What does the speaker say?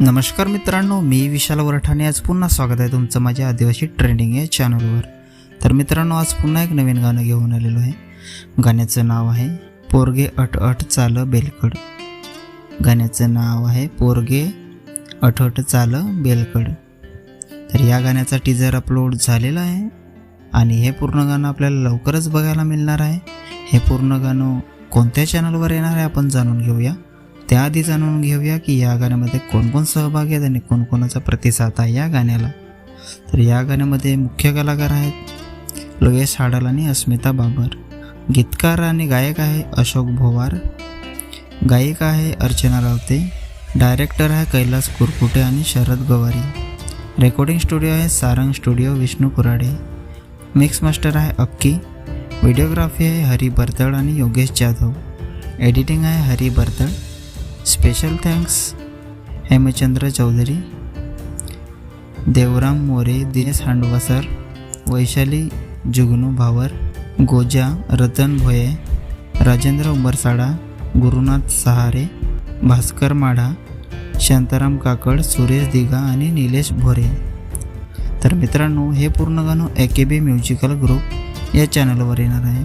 नमस्कार मित्रांनो मी विशाल वरठाणे. आज पुन्हा स्वागत आहे तुमचं माझ्या आदिवासी ट्रेंडिंग या चॅनलवर तर मित्रांनो आज पुन्हा एक नवीन गाणं घेऊन आलेलो आहे. गाण्याचं नाव आहे पोरगे अट अट चाल बेलकड. गाण्याचं नाव आहे पोरगे अट अट चाल बेलकड. तर या गाण्याचा टीजर अपलोड झालेला आहे. आणि हे पूर्ण गाणं आपल्याला लवकरच बघायला मिळणार आहे. हे पूर्ण गाणं कोणत्या चॅनलवर येणार आहे आपण जाणून घेऊया. त्याआधी जाणून घेऊया की या गाण्यामध्ये कोणकोण सहभागी आहेत आणि कोणकोणाचा प्रतिसाद आहे या गाण्याला. तर या गाण्यामध्ये मुख्य कलाकार आहेत लोयेश हाडाल आणि अस्मिता बाबर. गीतकार आणि गायक आहे अशोक भोवार. गायिका आहे अर्चना रावते. डायरेक्टर आहे कैलास कुरकुटे आणि शरद गवारी. रेकॉर्डिंग स्टुडिओ आहे Sarang studio Vishnu Kurade mix master आहे अक्की. व्हिडिओग्राफी आहे हरी बर्तड आणि योगेश जाधव. एडिटिंग आहे हरी बर्तड. स्पेशल थँक्स हेमचंद्र चौधरी देवराम मोरे दिनेश हांडवासर वैशाली जुगनू भावर गोजा रतन भोये राजेंद्र उंबरसाडा गुरुनाथ सहारे भास्कर माढा शांताराम काकड सुरेश दिगा आणि निलेश भोरे तर मित्रांनो हे पूर्ण गाणं ए के बी म्युझिकल ग्रुप या चॅनलवर येणार आहे.